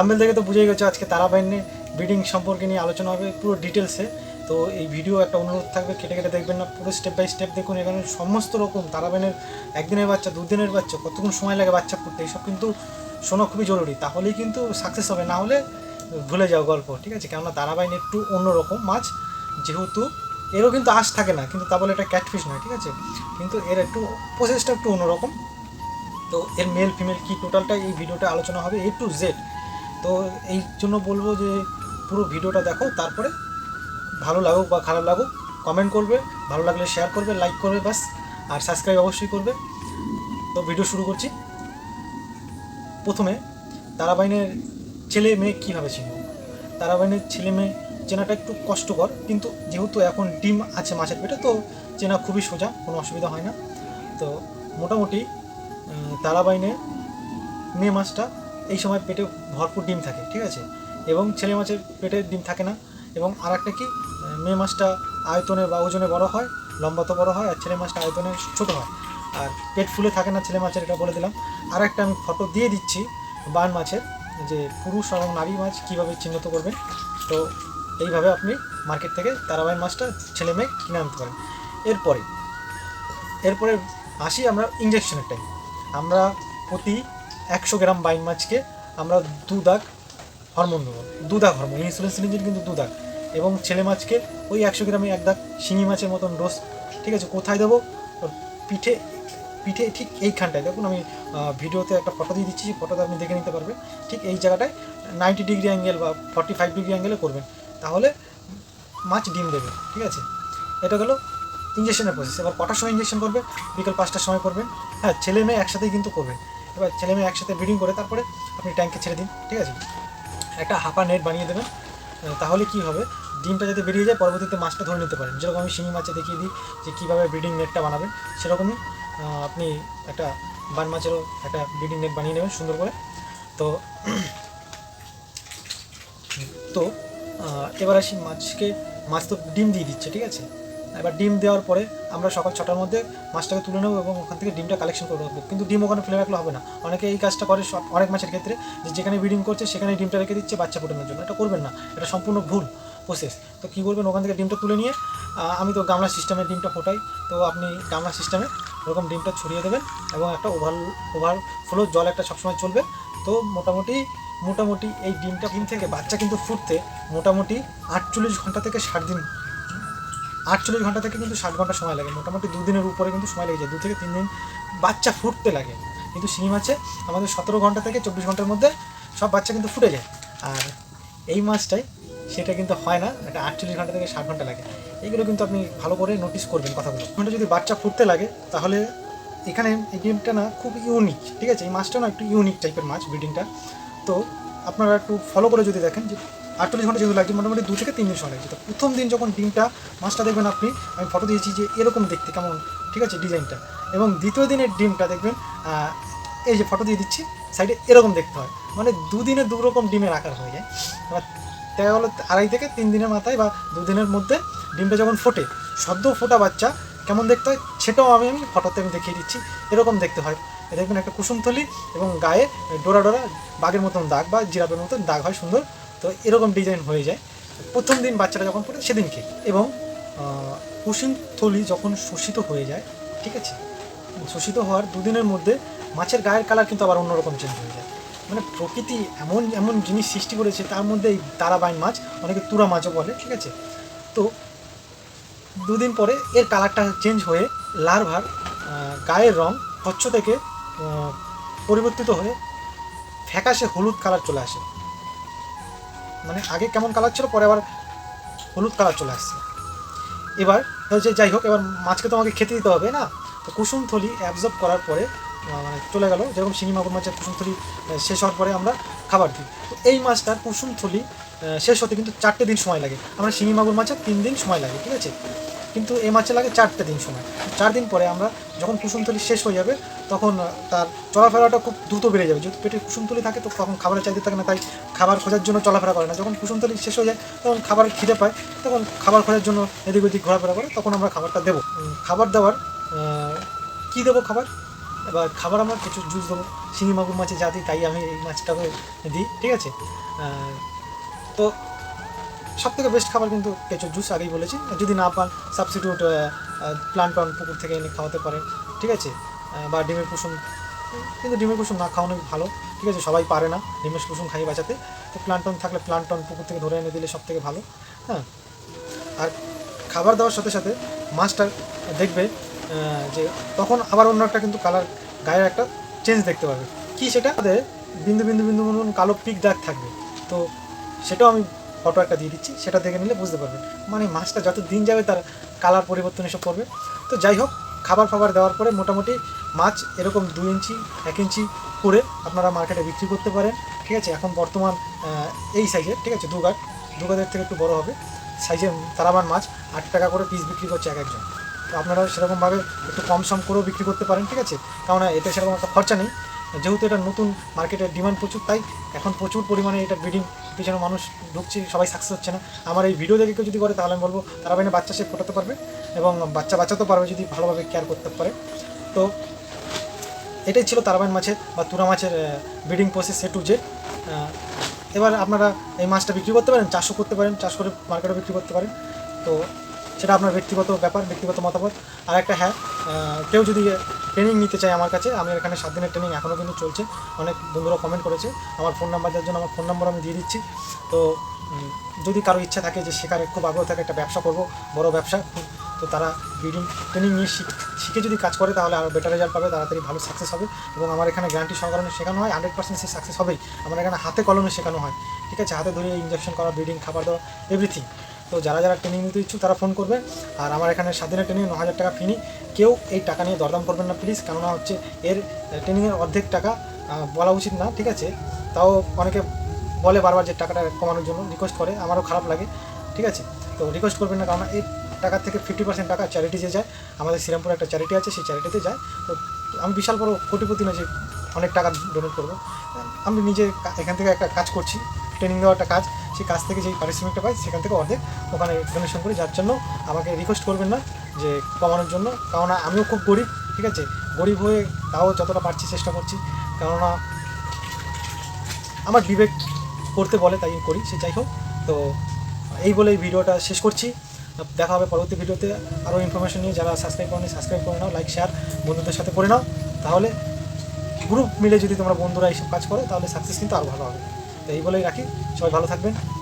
Thumbnail দেখে তো বুঝেই গেছো আজকে তারাবাইনে ব্রিডিং সম্পর্কে নিয়ে আলোচনা হবে, পুরো ডিটেলসে তো এই ভিডিও একটা অনুরোধ থাকবে, কেটে কেটে দেখবেন না, পুরো স্টেপ বাই স্টেপ দেখুন, এখানে সমস্ত রকম তারাবাইনের একদিনের বাচ্চা, দুদিনের বাচ্চা, কতক্ষণ সময় লাগে বাচ্চা ফুটতে এইসব কিন্তু শোনা খুবই জরুরি। তাহলেই কিন্তু সাকসেস হবে, না হলে ভুলে যাও গল্প, ঠিক আছে? কেননা তারাবাইন একটু অন্যরকম মাছ, যেহেতু এরও কিন্তু আশ থাকে না, কিন্তু তা বলে এটা ক্যাটফিশ নয়, ঠিক আছে? কিন্তু এর একটু প্রসেসটা একটু অন্যরকম। তো এর মেল ফিমেল কি টোটালটা এই ভিডিওটা আলোচনা হবে এ টু জেড তো এই জন্য বলব যে পুরো ভিডিওটা দেখো, তারপরে ভালো লাগুক বা খারাপ লাগুক কমেন্ট করবে, ভালো লাগলে শেয়ার করবে লাইক করবে বাস আর সাবস্ক্রাইব অবশ্যই করবে। তো ভিডিও শুরু করছি। প্রথমে তারাবাইনের ছেলে মেয়ে কীভাবে চিনব? তারাবাইনের ছেলে মেয়ে চেনাটা একটু কষ্টকর, কিন্তু যেহেতু এখন ডিম আছে মাছের পেটে, তো চেনা খুবই সোজা, কোনো অসুবিধা হয় না। তো মোটামুটি তারাবাইনে মেয়ে মাছটা এই সময় পেটে ভরপুর ডিম থাকে, ঠিক আছে? এবং ছেলে মাছের পেটে ডিম থাকে না। এবং আর একটা কি, মেয়ে মাছটা আয়তনে বা ওজনে বড় হয় লম্বা তো বড় হয়, আর ছেলে মাছটা আয়তনে ছোটো হয়। আর পেট ফুলে থাকে না ছেলে মাছের, এটা বলে দিলাম। আর একটা আমি ফটো দিয়ে দিচ্ছি বান মাছের, যে পুরুষ এবং নারী মাছ কীভাবে চিহ্নিত করবেন। তো এইভাবে আপনি মার্কেট থেকে তারাবাইন মাছটা ছেলে মেয়ে কিনে আনতে পারেন। এরপরে এরপরে আসি আমরা ইঞ্জেকশনের টাইম আমরা প্রতি একশো গ্রাম বাইন মাছকে আমরা দু দাগ হরমোন দেবো। দু দাগ হরমোন ইনসুলিন সিলিঞ্জিন কিন্তু দু দাগ এবং ছেলে মাছকে ওই একশো গ্রামে এক দাগ শিঙি মাছের মতন ডোজ ঠিক আছে, কোথায় দেবো? পিঠে পিঠে ঠিক এইখানটায়। দেখুন, আমি ভিডিওতে একটা ফটো দিয়ে দিচ্ছি ফটোতে আপনি দেখে নিতে পারবেন। ঠিক এই জায়গাটায় নাইনটি ডিগ্রি অ্যাঙ্গেল বা ফর্টি ফাইভ ডিগ্রি অ্যাঙ্গেলে করবেন। তাহলে মাছ ডিম দেবে, ঠিক আছে? এটা গেলো ইঞ্জেকশনের প্রসেস এবার কটার সময় ইঞ্জেকশন করবে বিকেল পাঁচটার সময় করবেন। হ্যাঁ ছেলে মেয়ে একসাথেই কিন্তু করবেন ছেলে মেয়ে একসাথে ব্রিডিং করে, তারপরে আপনি ট্যাঙ্কে ছেড়ে দিন, ঠিক আছে? একটা হাঁপা নেট বানিয়ে দেবেন তাহলে কি হবে? ডিমটা যাতে বেরিয়ে যায়, পরবর্তীতে মাছটা ধরে নিতে পারেন। যেরকম আমি শিঙি মাছে দেখিয়ে দিই যে কীভাবে ব্রিডিং নেটটা বানাবেন, সেরকমই আপনি একটা বান মাছেরও একটা ব্রিডিং নেট বানিয়ে নেবেন সুন্দর করে। তো তো এবার আসি মাছকে, মাছ তো ডিম দিয়ে দিচ্ছে, ঠিক আছে? এবার ডিম দেওয়ার পরে আমরা সকাল ছটার মধ্যে মাছটাকে তুলে নেব এবং ওখান থেকে ডিমটা কালেকশন করে রাখব। কিন্তু ডিম ওখানে ফেলে রাখলে হবে না। অনেকে এই কাজটা করে সব অনেক মাছের ক্ষেত্রে যে যেখানে ব্রিডিং করছে সেখানে ডিমটা রেখে দিচ্ছে বাচ্চা ফোটানোর জন্য। এটা করবেন না। এটা সম্পূর্ণ ভুল প্রসেস তো কী করবেন? ওখান থেকে ডিমটা তুলে নিয়ে আমি তো গামলা সিস্টেমে ডিমটা ফোটাই। তো আপনি গামলা সিস্টেমে এরকম ডিমটা ছড়িয়ে দেবেন এবং একটা ওভার ওভার ফ্লো জল একটা সবসময় চলবে। তো মোটামুটি মোটামুটি এই ডিমটা ডিম থেকে বাচ্চা কিন্তু ফুটতে মোটামুটি আটচল্লিশ ঘণ্টা থেকে ষাট দিন আটচল্লিশ ঘণ্টা থেকে কিন্তু ষাট ঘণ্টা সময় লাগে। মোটামুটি দুদিনের উপরে কিন্তু সময় লেগে যায়। দু থেকে তিন দিন বাচ্চা ফুটতে লাগে। কিন্তু শিঙি মাছে আমাদের সতেরো ঘণ্টা থেকে চব্বিশ ঘণ্টার মধ্যে সব বাচ্চা কিন্তু ফুটে যায়। আর এই মাছটাই সেটা কিন্তু হয় না এটা আটচল্লিশ ঘণ্টা থেকে ষাট ঘণ্টা লাগে। এইগুলো কিন্তু আপনি ভালো করে নোটিস করবেন কথাগুলো। ঘণ্টা যদি বাচ্চা ফুটতে লাগে, তাহলে এখানে এই গেমটা না খুব ইউনিক ঠিক আছে? এই মাছটা না একটু ইউনিক টাইপের মাছ ব্রিডিংটা তো আপনারা একটু ফলো করে যদি দেখেন যে আটচল্লিশ ঘণ্টা যেহেতু লাগছে, মোটামুটি দু থেকে তিন দিন সময় লাগছে। তো প্রথম দিন যখন ডিমটা মাছটা দেখবেন আপনি, আমি ফটো দিয়েছি যে এরকম দেখতে কেমন, ঠিক আছে, ডিজাইনটা। এবং দ্বিতীয় দিনের ডিমটা দেখবেন এই যে ফটো দিয়ে দিচ্ছি সাইডে এরকম দেখতে হয়। মানে দুদিনে দু রকম ডিমের আকার হয়ে যায়। এবার দেখা গেলো আড়াই থেকে তিন দিনের মাথায় বা দুদিনের মধ্যে ডিমটা যখন ফোটে, সদ্য ফোটা বাচ্চা কেমন দেখতে হয়, সেটাও আমি আমি ফটোতে আমি দেখিয়ে দিচ্ছি, এরকম দেখতে হয়। দেখবেন একটা কুসুমথলি এবং গায়ে ডোরা ডোরা বাঘের মতন দাগ বা জিরাফের মতন দাগ হয়, সুন্দর তো এরকম ডিজাইন হয়ে যায়। প্রথম দিন বাচ্চাটা যখন পড়ে সেদিনকে এবং কুসুম থলি যখন শোষিত হয়ে যায়, ঠিক আছে? শোষিত হওয়ার দুদিনের মধ্যে মাছের গায়ের কালার কিন্তু আবার অন্যরকম চেঞ্জ হয়ে যায়। মানে প্রকৃতি এমন এমন জিনিস সৃষ্টি করেছে, তার মধ্যে এই তারাবাইন মাছ, অনেকে তুরা মাছও বলে, ঠিক আছে? তো দুদিন পরে এর কালারটা চেঞ্জ হয়ে লার্ভার গায়ের রং স্বচ্ছ থেকে পরিবর্তিত হয়ে ফ্যাকাশে হলুদ কালার চলে আসে। মানে আগে কেমন কালার ছিল, পরে আবার হলুদ কালার চলে আসছে। এবার হচ্ছে যাই হোক, এবার মাছকে তো আমাকে খেতে দিতে হবে, না? তো কুসুম থলি অ্যাবজর্ব করার পরে মানে চলে গেল। যেরকম শিঙি মাগুর মাছের কুসুম থলি শেষ হওয়ার পরে আমরা খাবার দিই। তো এই মাছটার কুসুম থলি শেষ হতে কিন্তু চারটে দিন সময় লাগে। আমরা শিঙি মাগুর মাছের তিন দিন সময় লাগে, ঠিক আছে? কিন্তু এই মাছে লাগে চারটে দিন সময়। চার দিন পরে আমরা যখন কুসুমতলি শেষ হয়ে যাবে, তখন তার চলাফেরাটা খুব দ্রুত বেড়ে যাবে। যেহেতু পেটে কুসুমতলি থাকে, তো তখন খাবারের চাইতে থাকে না, তাই খাবার খোঁজার জন্য চলাফেরা করে না। যখন কুসুমতলি শেষ হয়ে যায়, তখন খাবার খিদে পায়, তখন খাবার খোঁজার জন্য এদিক ওদিক ঘোরাফেরা করে, তখন আমরা খাবারটা দেবো। খাবার দেওয়ার কী দেবো খাবার? এবার খাবার আমরা কিছু জুস দেবো শিঙি মাগুর মাছে যা দিই, তাই আমি এই মাছটাকে দিই, ঠিক আছে? তো সব থেকে বেস্ট খাবার কিন্তু কেঁচোর জুস আগেই বলেছি। যদি না পান সাবস্টিটিউট প্লান্টন পুকুর থেকে এনে খাওয়াতে পারেন, ঠিক আছে? বা ডিমের কুসুম, কিন্তু ডিমের কুসুম না খাওয়ানো ভালো, ঠিক আছে? সবাই পারে না ডিমের কুসুম খাইয়ে বাঁচাতে। তো প্লান্টন থাকলে প্লান্টন পুকুর থেকে ধরে এনে দিলে সব থেকে ভালো হ্যাঁ? আর খাবার দেওয়ার সাথে সাথে মাছটা দেখবে যে তখন আবার অন্য একটা কিন্তু কালার গায়ের একটা চেঞ্জ দেখতে পাবে। কি সেটা? বিন্দু বিন্দু বিন্দু মতন কালো পিক দাগ থাকবে। তো সেটাও আমি ফটো একটা দিয়ে দিচ্ছি, সেটা দেখে নিলে বুঝতে পারবেন মানে মাছটা যত দিন যাবে তার কালার পরিবর্তন এসব করবে। তো যাই হোক, খাবার ফাবার দেওয়ার পরে মোটামুটি মাছ এরকম দুই ইঞ্চি, এক ইঞ্চি করে আপনারা মার্কেটে বিক্রি করতে পারেন। ঠিক আছে, এখন বর্তমান এই সাইজের ঠিক আছে দুগাট দুগাদের থেকে একটু বড় হবে। সাইজের তারাবান মাছ, আট টাকা করে পিস বিক্রি করছে এক একজন। তো আপনারা সেরকমভাবে একটু কম সম করেও বিক্রি করতে পারেন, ঠিক আছে? কারণ এতে সেরকম একটা খরচা নেই। যেহেতু এটা নতুন মার্কেটের ডিমান্ড প্রচুর, তাই এখন প্রচুর পরিমাণে এটা ব্রিডিং পিছনে মানুষ ঢুকছে, সবাই সাকসেস হচ্ছে না। আমার এই ভিডিও দেখে কেউ যদি করে, তাহলে আমি বলব, তারা বাইনে বাচ্চা সে ফোটাতে পারবে এবং বাচ্চা বাঁচাতেও পারবে যদি ভালোভাবে কেয়ার করতে পারে। তো এটাই ছিল তারাবাইন মাছের বা তুরা মাছের breeding process C to Z এবার আপনারা এই মাছটা বিক্রি করতে পারেন, চাষও করতে পারেন, চাষ করে মার্কেটে বিক্রি করতে পারেন। তো সেটা আপনার ব্যক্তিগত ব্যাপার, ব্যক্তিগত মতামত। আর একটা হ্যাঁ কেউ যদি ট্রেনিং নিতে চায় আমার কাছে, আমি এখানে সাত দিনের ট্রেনিং এখনও কিন্তু চলছে। অনেক বন্ধুরা কমেন্ট করেছে, আমার ফোন নাম্বার দেওয়ার জন্য আমার ফোন নাম্বার আমি দিয়ে দিচ্ছি। তো যদি কারও ইচ্ছা থাকে যে শেখার খুব আগ্রহ থাকে একটা ব্যবসা করব, বড় ব্যবসা, তো তারা ব্রিডিং ট্রেনিং নিয়ে শিখ- যদি কাজ করে তাহলে আরও বেটার রেজাল্ট পাবে, তাড়াতাড়ি ভালো সাকসেস হবে। এবং আমার এখানে গ্যারান্টি সহকারে শেখানো হয় হান্ড্রেড পার্সেন্ট সে সাকসেস হবেই। আমার এখানে হাতে কলমে শেখানো হয়, ঠিক আছে? হাতে ধরে ইঞ্জেকশন করা ব্রিডিং খাবার দেওয়া এভরিথিং তো যারা যারা ট্রেনিং নিতে ইচ্ছুক, তারা ফোন করবে। আর আমার এখানে সাত দিনের ট্রেনিং ন হাজার টাকা ফি নিই কেউ এই টাকা নিয়ে দরদাম করবেন না প্লিজ কেননা হচ্ছে এর ট্রেনিংয়ের অর্ধেক টাকা বলা উচিত না, ঠিক আছে? তাও অনেকে বলে বারবার যে টাকাটা কমানোর জন্য রিকোয়েস্ট করে। আমারও খারাপ লাগে, ঠিক আছে? তো রিকোয়েস্ট করবেন না কারণ এই টাকা থেকে ফিফটি পার্সেন্ট টাকা চ্যারিটি যে যায়, আমাদের শ্রীরামপুরে একটা চ্যারিটি আছে, সেই চ্যারিটিতে যায়। তো আমি বিশাল বড় কোটিপতি না যে অনেক টাকা ডোনেট করব। আমি নিজে এখান থেকে একটা কাজ করছি ট্রেনিং দেওয়া একটা কাজ। সেই কাজ থেকে যেই পারিশ্রমিকটা পাই, সেখান থেকে অর্ধেক ওখানে ডোনেশন করি, যার জন্য আমাকে রিকোয়েস্ট করবেন না যে কমানোর জন্য। কারণ আমিও খুব গরিব, ঠিক আছে? গরিব হয়ে তাও যতটা পারছি চেষ্টা করছি। কেননা আমার বিবেক করতে বলে, তাই করি, সে যাই হোক। তো এই বলে এই ভিডিওটা শেষ করছি। দেখা হবে পরবর্তী ভিডিওতে আরও ইনফরমেশন নিয়ে। যারা সাবস্ক্রাইব করেনি সাবস্ক্রাইব করে নাও লাইক শেয়ার বন্ধুদের সাথে করে নাও। তাহলে গ্রুপ মিলে যদি তোমরা বন্ধুরা এইসব কাজ করো, তাহলে সাকসেস কিন্তু আরও ভালো হবে। এই বলেই রাখি। সবাই ভালো থাকবেন।